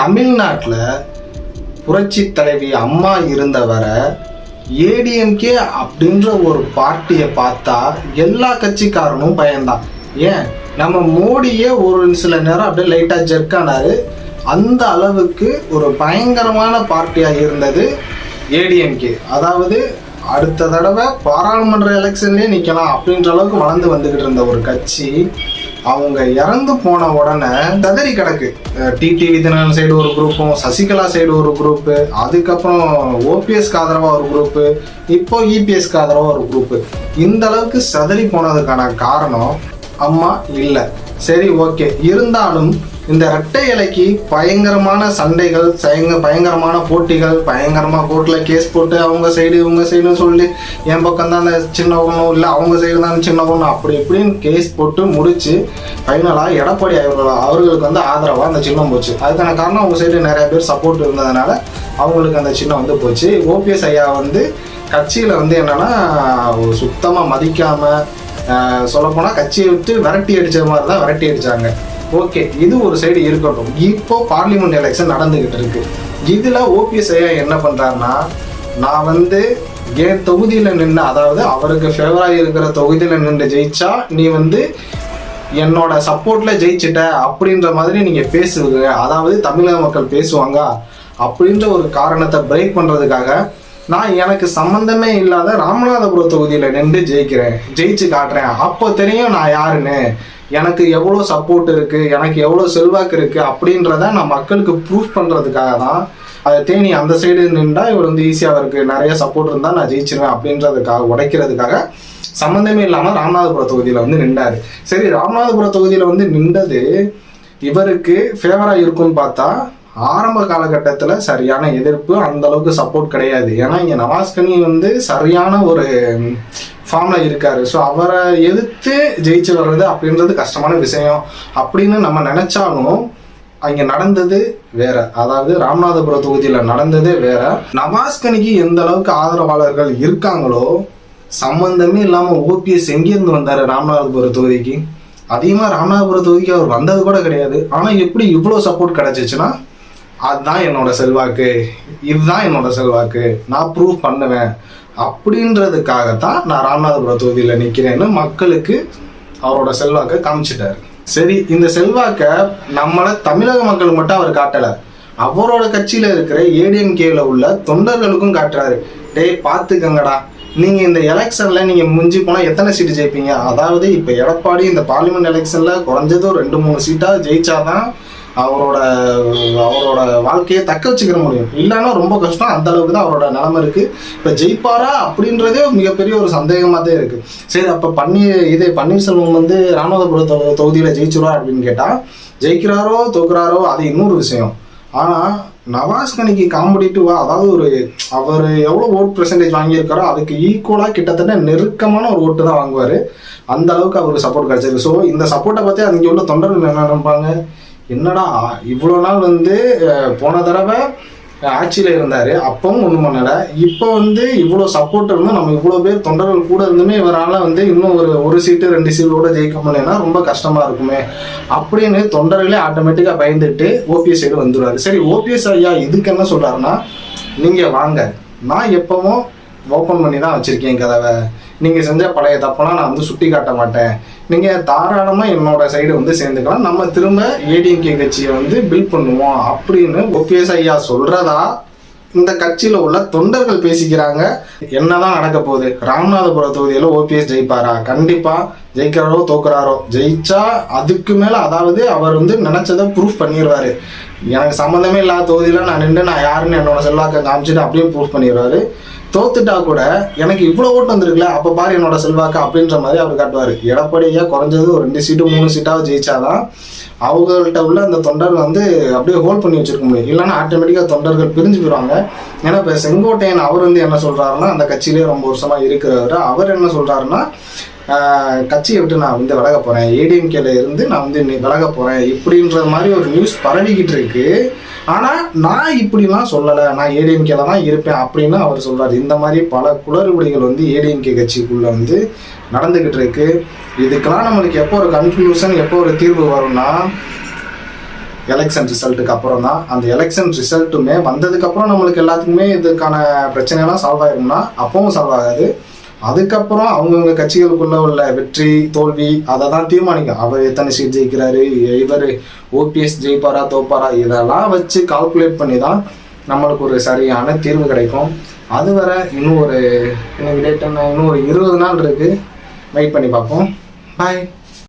தமிழ்நாட்டில் புரட்சி தலைவி அம்மா இருந்தவரை ஏடிஎம்கே அப்படின்ற ஒரு பார்ட்டியை பார்த்தா எல்லா கட்சிக்காரனும் பயந்தான். ஏன்? நம்ம மோடியே ஒரு சில நேரம் அப்படியே லைட்டாக ஜெர்க்கானாரு அந்த அளவுக்கு ஒரு பயங்கரமான பார்ட்டியாக இருந்தது ஏடிஎம்கே. அதாவது அடுத்த தடவை பாராளுமன்ற எலெக்ஷன்லேயே நிற்கலாம் அப்படின்ற அளவுக்கு வளர்ந்து வந்துக்கிட்டு இருந்த ஒரு கட்சி அவங்க இறந்து போன உடனே ததறி கிடக்கு. டிடிவி தினகரன் சைடு ஒரு குரூப்பும் சசிகலா சைடு ஒரு குரூப்பு அதுக்கப்புறம் ஓபிஎஸ்க்கு ஆதரவாக ஒரு குரூப்பு இப்போ இபிஎஸ்க்கு ஆதரவாக ஒரு குரூப்பு இந்த அளவுக்கு சதறி போனதுக்கான காரணம் அம்மா இல்லை. சரி ஓகே. இருந்தாலும் இந்த ரெட்டை இலைக்கு பயங்கரமான சண்டைகள் சயங்க பயங்கரமான போட்டிகள் பயங்கரமாக கோர்ட்டில் கேஸ் போட்டு அவங்க சைடு இவங்க சைடுன்னு சொல்லி என் பக்கம் தான் அந்த சின்ன பொண்ணு இல்லை அவங்க சைடு தான் சின்ன பொண்ணு அப்படி இப்படின்னு கேஸ் போட்டு முடித்து ஃபைனலாக எடப்பாடி அவர்கள் அவர்களுக்கு வந்து ஆதரவாக அந்த சின்னம் போச்சு. அதுக்கான காரணம் அவங்க சைடு நிறைய பேர் சப்போர்ட் இருந்ததுனால அவங்களுக்கு அந்த சின்னம் வந்து போச்சு. ஓபிஎஸ் ஐயா வந்து கட்சியில் வந்து என்னென்னா சுத்தமாக மதிக்காமல் சொல்லப்போனால் கட்சியை விட்டு விரட்டி அடித்த மாதிரி தான் விரட்டி அடிச்சாங்க. ஓகே இது ஒரு சைடு இருக்கட்டும். இப்போ பார்லிமெண்ட் எலெக்ஷன் நடந்துக்கிட்டு இருக்கு. இதில் ஓபிஎஸ் ஐயா என்ன பண்ணுறாருன்னா நான் வந்து என் தொகுதியில் நின்று அதாவது அவருக்கு ஃபேவராக இருக்கிற தொகுதியில் நின்று ஜெயிச்சா நீ வந்து என்னோட சப்போர்ட்ல ஜெயிச்சிட்ட அப்படின்ற மாதிரி நீங்க பேசுவீங்க அதாவது தமிழக மக்கள் பேசுவாங்க. அப்படின்ற ஒரு காரணத்தை பிரேக் பண்றதுக்காக நான் எனக்கு சம்பந்தமே இல்லாத ராமநாதபுரம் தொகுதியில் நின்று ஜெயிக்கிறேன். ஜெயிச்சு காட்டுறேன். அப்போ தெரியும் நான் யாருன்னு. எனக்கு எவ்வளோ சப்போர்ட் இருக்கு எனக்கு எவ்வளோ செல்வாக்கு இருக்கு அப்படின்றத நான் மக்களுக்கு ப்ரூஃப் பண்ணுறதுக்காக தான் அதை தேனி அந்த சைடு நின்றா இவர் வந்து ஈஸியாக இருக்கு நிறைய சப்போர்ட் இருந்தால் நான் ஜெயிச்சிருவேன் அப்படின்றதுக்காக உடைக்கிறதுக்காக சம்மந்தமே இல்லாமல் ராமநாதபுரம் தொகுதியில் வந்து நின்றாரு. சரி ராமநாதபுரம் தொகுதியில் வந்து நின்றது இவருக்கு ஃபேவராக இருக்கும்னு பார்த்தா ஆரம்ப காலகட்டத்தில் சரியான எதிர்ப்பு அந்த அளவுக்கு சப்போர்ட் கிடையாது. ஏன்னா இங்கே நவாஸ்கனி வந்து சரியான ஒரு ஃபார்மில் இருக்காரு. ஸோ அவரை எதிர்த்து ஜெயிச்சு வர்றது அப்படின்றது கஷ்டமான விஷயம். அப்படின்னு நம்ம நினைச்சாலும் அங்கே நடந்தது வேற. அதாவது ராமநாதபுரம் தொகுதியில் நடந்ததே வேற. நவாஸ்கனிக்கு எந்த அளவுக்கு ஆதரவாளர்கள் இருக்காங்களோ சம்பந்தமே இல்லாமல் ஓபிஎஸ் எங்கேருந்து வந்தார் ராமநாதபுரம் தொகுதிக்கு? அதிகமாக ராமநாதபுரம் தொகுதிக்கு அவர் வந்தது கூட கிடையாது. ஆனால் எப்படி இவ்வளோ சப்போர்ட் கிடைச்சிச்சுன்னா அதுதான் என்னோட செல்வாக்கு. இதுதான் என்னோட செல்வாக்கு. நான் ப்ரூவ் பண்ணுவேன். அப்படின்றதுக்காகத்தான் நான் ராமநாதபுரம் தொகுதியில் நிற்கிறேன்னு மக்களுக்கு அவரோட செல்வாக்கை காமிச்சிட்டாரு. சரி இந்த செல்வாக்கை நம்மளை தமிழக மக்கள் மட்டும் அவர் காட்டலை. அவரோட கட்சியில் இருக்கிற ஏடிஎம்கேல உள்ள தொண்டர்களுக்கும் காட்டுறாரு. டேய் பார்த்துக்கங்கடா நீங்கள் இந்த எலெக்ஷனில் நீங்கள் முஞ்சி போனால் எத்தனை சீட்டு ஜெயிப்பீங்க? அதாவது இப்போ எடப்பாடி இந்த பார்லிமெண்ட் எலெக்ஷனில் குறைஞ்சது ஒரு ரெண்டு மூணு சீட்டாக ஜெயிச்சாதான் அவரோட அவரோட வாழ்க்கையை தக்க வச்சுக்கிற முடியும். இல்லைன்னா ரொம்ப கஷ்டம். அந்த அளவுக்கு தான் அவரோட நிலைமை இருக்கு. இப்போ ஜெயிப்பாரா அப்படின்றதே மிகப்பெரிய ஒரு சந்தேகமாக தான் இருக்கு. சரி அப்போ பன்னீர் இது பன்னீர்செல்வம் வந்து ராமநாதபுரம் தொ- தொகுதியில ஜெயிச்சிருவா அப்படின்னு கேட்டால் ஜெயிக்கிறாரோ தோக்குறாரோ அது இன்னொரு விஷயம். ஆனால் நவாஸ் கனிக்கு காம்படிட்டிவா அதாவது ஒரு அவர் எவ்வளோ ஓட் பெர்சன்டேஜ் வாங்கியிருக்காரோ அதுக்கு ஈக்குவலாக கிட்டத்தட்ட நெருக்கமான ஒரு ஓட்டு தான் வாங்குவார். அந்த அளவுக்கு அவருக்கு சப்போர்ட் கிடைச்சிருக்கு. ஸோ இந்த சப்போர்ட்டை பற்றி அங்கே உள்ள தொண்டர்கள் என்ன நினைப்பாங்க? என்னடா இவ்வளோ நாள் வந்து போன தடவை ஆட்சியில் இருந்தார் அப்பவும் ஒன்றும் பண்ணலை. இப்போ வந்து இவ்வளோ சப்போர்ட் இருந்தும் நம்ம இவ்வளோ பேர் தொண்டர்கள் கூட இருந்துமே இவரால் வந்து இன்னும் ஒரு ஒரு சீட்டு ரெண்டு சீட்டு கூட ஜெயிக்க முடியலன்னா ரொம்ப கஷ்டமாக இருக்குமே. அப்படின்னு தொண்டர்களே ஆட்டோமேட்டிக்காக பயந்துட்டு ஓபிஎஸ் சைடு வந்துடுவார் சரி ஓபிஎஸ் ஐயா இதுக்கு என்ன சொல்கிறாருன்னா நீங்கள் வாங்க. நான் எப்பவும் ஓப்பன் பண்ணி தான் வச்சுருக்கேன் கதவை. நீங்கள் செஞ்ச பழைய தப்பெல்லாம் நான் வந்து சுட்டி காட்ட மாட்டேன். நீங்கள் தாராளமாக என்னோட சைடு வந்து சேர்ந்துக்கலாம். நம்ம திரும்ப ஏடிஎம்கே கட்சியை வந்து பில்ட் பண்ணுவோம் அப்படின்னு ஓபிஎஸ் ஐயா சொல்கிறதா இந்த கட்சியில் உள்ள தொண்டர்கள் பேசிக்கிறாங்க. என்னதான் நடக்க போகுது? ராமநாதபுரம் தொகுதியில் ஓபிஎஸ் ஜெயிப்பாரா? கண்டிப்பாக ஜெயிக்கிறாரோ தோக்குறாரோ. ஜெயிச்சா அதுக்கு மேலே அதாவது அவர் வந்து நினச்சதை ப்ரூஃப் பண்ணிடுவாரு. எனக்கு சம்மந்தமே இல்லாத தொகுதியில் நான் நின்று நான் யாருன்னு என்னோட செல்வாக்கை காமிச்சிட்டு அப்படியே ப்ரூஃப் பண்ணிடுறாரு தோத்துட்டா கூட எனக்கு இவ்வளோ ஓட்டு வந்திருக்குல்ல அப்போ பாரு என்னோட செல்வாக்கு அப்படின்ற மாதிரி அவர் காட்டுவார். எடப்பாடியா குறைஞ்சது ஒரு ரெண்டு சீட்டு மூணு சீட்டாவது ஜெயிச்சாதான் அவங்கள்ட்ட உள்ள அந்த தொண்டர் வந்து அப்படியே ஹோல்ட் பண்ணி வச்சிருக்க முடியும். இல்லைன்னா ஆட்டோமேட்டிக்காக தொண்டர்கள் பிரிஞ்சு போயிடுவாங்க. ஏன்னா இப்போ செங்கோட்டையன் அவர் வந்து என்ன சொல்கிறாருன்னா அந்த கட்சியிலே ரொம்ப வருஷமாக இருக்கிறவர். அவர் என்ன சொல்கிறாருன்னா கட்சியை விட்டு நான் வந்து விலக போகிறேன் ஏடிஎம்கேல இருந்து நான் வந்து இன்னைக்கு விலக போகிறேன் இப்படின்ற மாதிரி ஒரு நியூஸ் பரவிக்கிட்டு இருக்கு. ஆனால் நான் இப்படிலாம் சொல்லலை. நான் ஏடிஎம்கேல தான் இருப்பேன் அப்படின்னு அவர் சொல்கிறார் இந்த மாதிரி பல குளறுபடிகள் வந்து ஏடிஎம்கே கட்சிக்குள்ளே வந்து நடந்துக்கிட்டு இருக்கு. இதுக்கெல்லாம் நம்மளுக்கு எப்போ ஒரு கன்க்ளூஷன் எப்போ ஒரு தீர்வு வரும்னா எலெக்ஷன் ரிசல்ட்டுக்கு அப்புறம் தான். அந்த எலெக்ஷன் ரிசல்ட்டுமே வந்ததுக்கப்புறம் நம்மளுக்கு எல்லாத்துக்குமே இதுக்கான பிரச்சனைலாம் சால்வ் ஆயிரும்னா அப்பவும் சால்வ் ஆகாது. அதுக்கப்புறம் அவங்கவுங்க கட்சிகளுக்குள்ள உள்ள வெற்றி தோல்வி அதை தான் தீர்மானிக்கும். அவர் எத்தனை சீட் ஜெயிக்கிறாரு இவர் ஓபிஎஸ் ஜெயிப்பாரா தோப்பாரா இதெல்லாம் வச்சு கால்குலேட் பண்ணி தான் நம்மளுக்கு ஒரு சரியான தீர்வு கிடைக்கும். அது வர இன்னும் ஒரு இன்னைக்கு டேட் என்ன இன்னும் ஒரு இருபது நாள் இருக்குது வெயிட் பண்ணி பார்ப்போம். பாய்